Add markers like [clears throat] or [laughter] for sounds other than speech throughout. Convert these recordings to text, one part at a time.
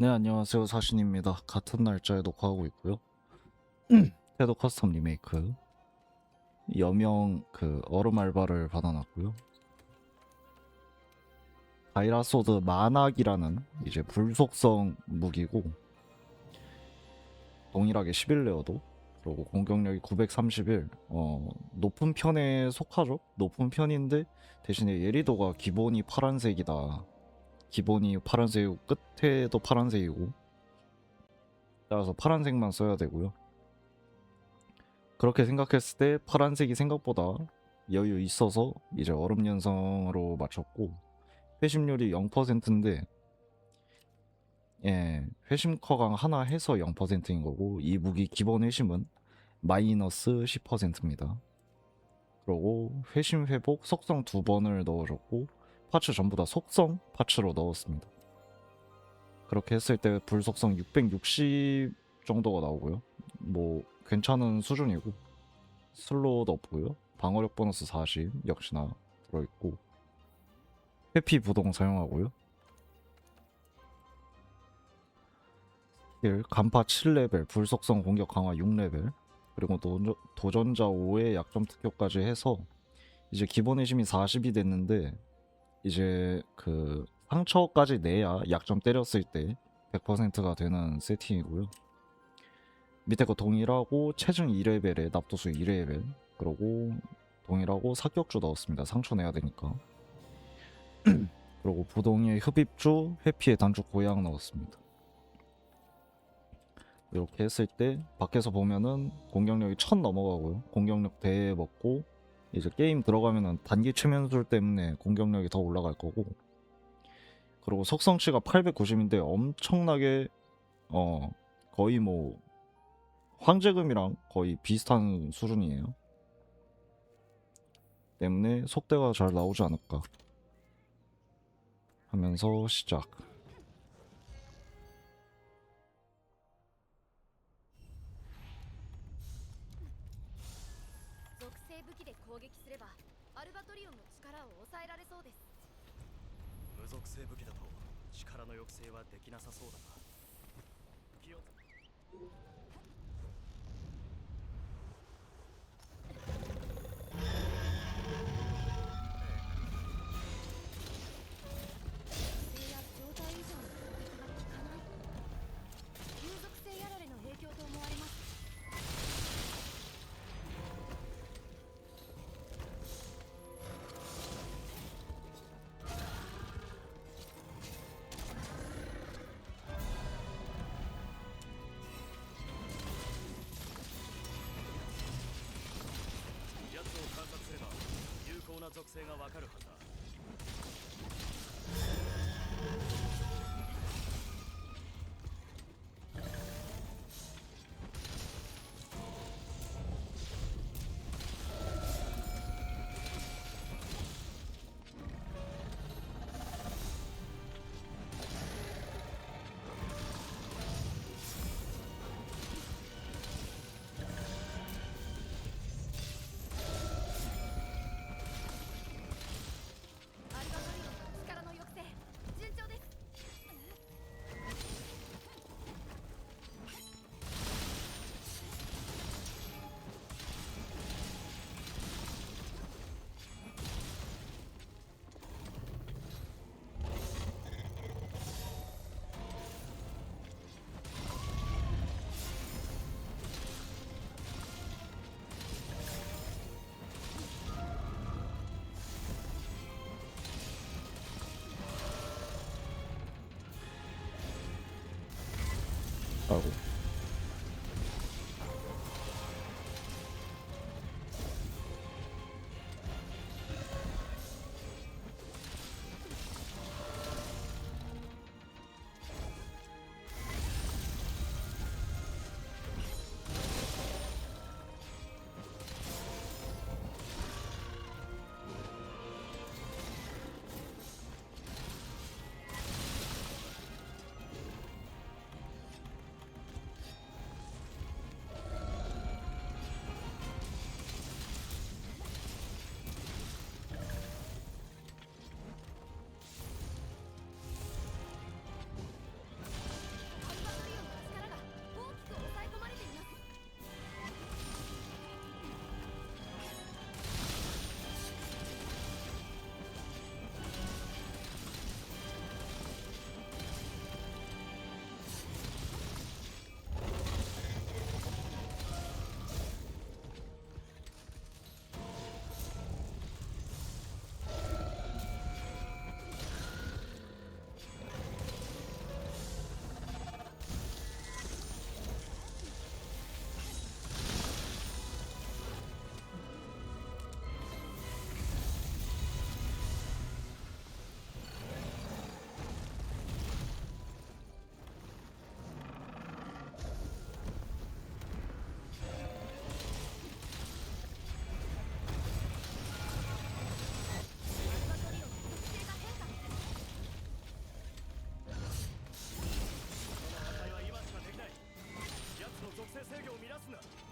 네, 안녕하세요. 사신입니다. 같은 날짜에 녹화하고 있고요. 테도 커스텀 리메이크. 여명 그 얼음 알바를 받아놨고요. 가이라소드 만악이라는 이제 불속성 무기고 동일하게 11레어도 그리고 공격력이 931 어, 높은 편에 속하죠. 높은 편인데 대신에 예리도가 기본이 파란색이다. 기본이 파란색이고 끝에도 파란색이고 따라서 파란색만 써야 되고요. 그렇게 생각했을 때 파란색이 생각보다 여유 있어서 이제 얼음 연성으로 맞췄고 회심률이 0%인데 예, 회심 커강 하나 해서 0%인 거고 이 무기 기본 회심은 마이너스 10%입니다. 그리고 회심 회복 속성 두 번을 넣어줬고 파츠 전부 다 속성 파츠로 넣었습니다. 그렇게 했을 때 불속성 660 정도가 나오고요. 뭐 괜찮은 수준이고 슬로우도 없고요. 방어력 보너스 40 역시나 들어있고 회피 부동 사용하고요. 스킬 간파 7레벨 불속성 공격 강화 6레벨 그리고 도전, 도전자 5의 약점 특효까지 해서 이제 기본 회심이 40이 됐는데 이제 그 상처까지 내야 약점 때렸을 때 100%가 되는 세팅이고요. 밑에 거 동일하고 체중 2레벨에 납도수 2레벨 그리고 동일하고 사격주 넣었습니다. 상처 내야 되니까. [clears throat] 그리고 부동의 흡입주, 회피의 단축 고양 넣었습니다. 이렇게 했을 때 밖에서 보면은 공격력이 1000 넘어가고요. 공격력 대에 먹고 이제 게임 들어가면은 단기 최면술 때문에 공격력이 더 올라갈 거고 그리고 속성치가 890인데 엄청나게 어 거의 뭐 황제금이랑 거의 비슷한 수준이에요. 때문에 속대가 잘 나오지 않을까 하면서 시작. 性武器だと力の抑制はできなさそうだな。気を属性がわかるはず 아 고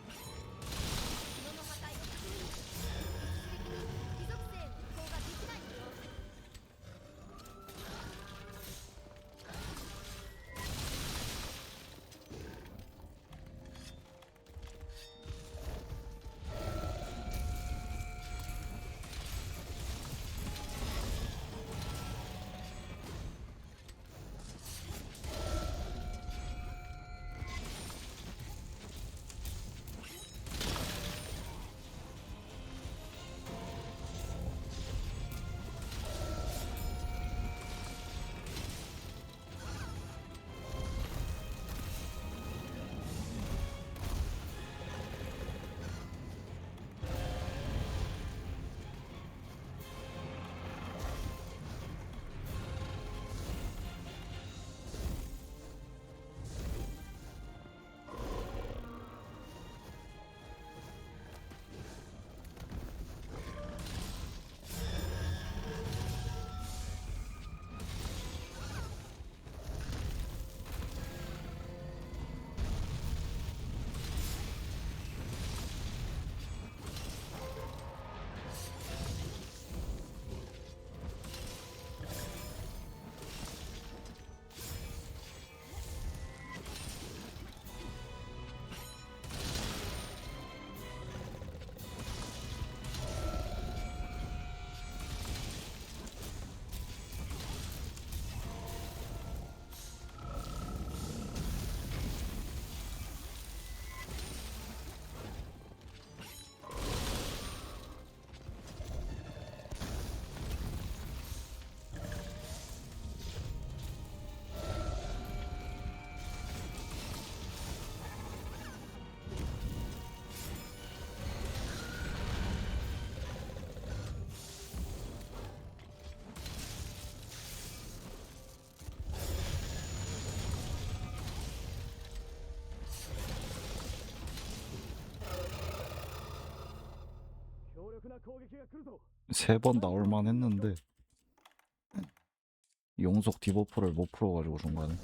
세 번 나올만 했는데. 용속 디버프를 못 풀어가지고 중간에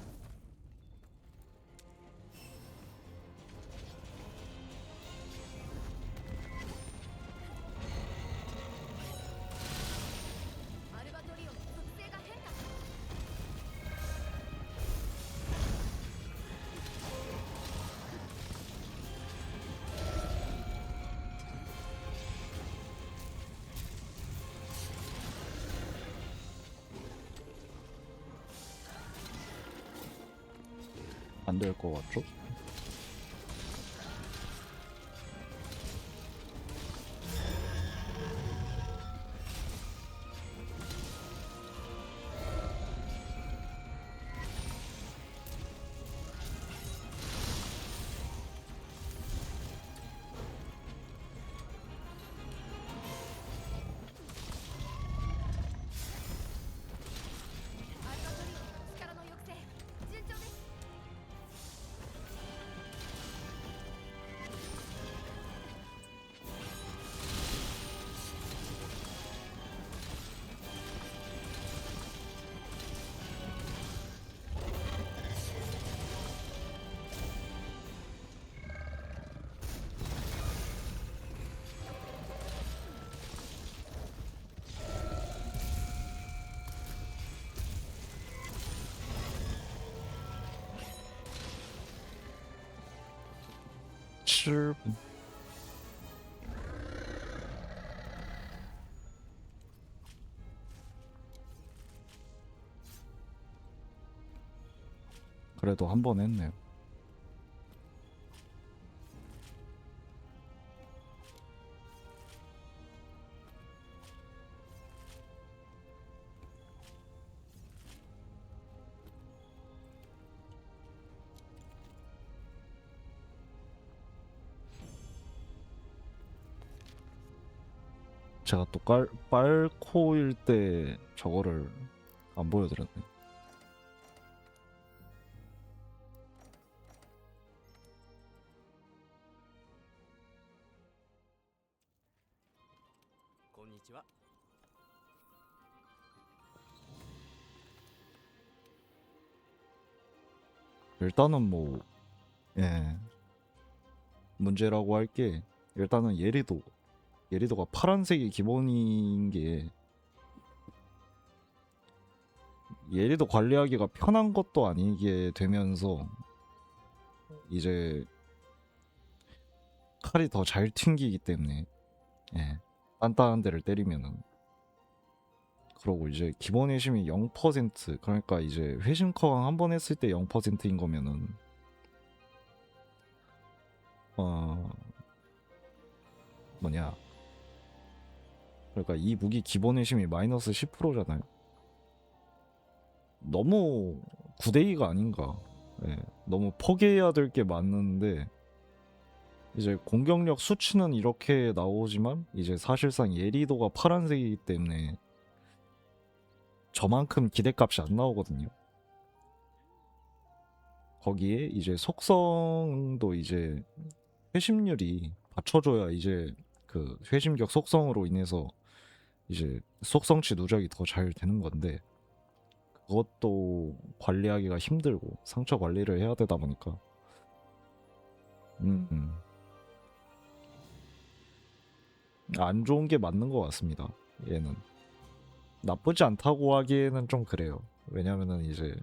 될 것 같죠? 칠분 그래도 한 번 했네요. 제가 또 깔, 빨코일 때 저거를 안 보여드렸네. 일단은 뭐, 예. 문제라고 할 게, 일단은 예리도 예리도가 파란색이 기본인 게 예리도 관리하기가 편한 것도 아니게 되면서 이제 칼이 더 잘 튕기기 때문에 예, 단단한 데를 때리면은. 그러고 이제 기본 회심이 0% 그러니까 이제 회심 커강 한 번 했을 때 0%인 거면은 어 뭐냐 그러니까 이 무기 기본 회심이 마이너스 10%잖아요 너무 9대2가 아닌가 예, 너무 포기해야 될게 많은데 이제 공격력 수치는 이렇게 나오지만 이제 사실상 예리도가 파란색이기 때문에 저만큼 기대값이 안 나오거든요. 거기에 이제 속성도 이제 회심률이 받쳐줘야 이제 그 회심격 속성으로 인해서 이제 속성치 누적이 더 잘 되는 건데 그것도 관리하기가 힘들고 상처 관리를 해야 되다 보니까 음, 음. 안 좋은 게 맞는 것 같습니다. 얘는 나쁘지 않다고 하기에는 좀 그래요. 왜냐면은 이제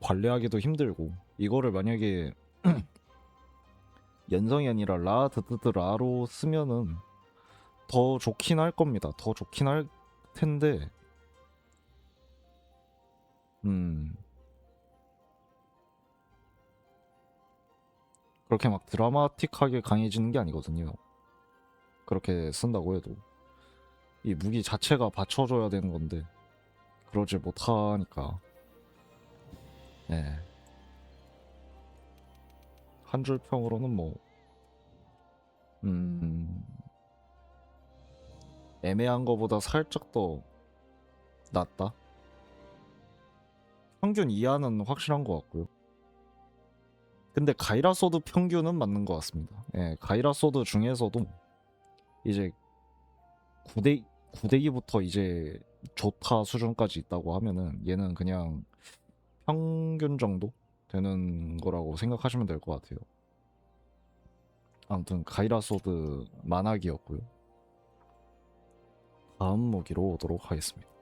관리하기도 힘들고 이거를 만약에 [clears throat] 연성이 아니라 라 드드드 라로 쓰면은 더 좋긴 할 겁니다. 더 좋긴 할 텐데. 음. 그렇게 막 드라마틱하게 강해지는 게 아니거든요. 그렇게 쓴다고 해도. 이 무기 자체가 받쳐줘야 되는 건데. 그러지 못하니까. 예. 한줄 평으로는 뭐. 음, 애매한 거보다 살짝 더 낫다. 평균 이하는 확실한 것 같고요. 근데 가이라 소드 평균은 맞는 것 같습니다. 예, 가이라 소드 중에서도 이제 9대 9대기부터 이제 좋다 수준까지 있다고 하면은 얘는 그냥 평균 정도 되는 거라고 생각하시면 될 것 같아요. 아무튼 가이라 소드 만화기였고요. 다음 무기로 오도록 하겠습니다.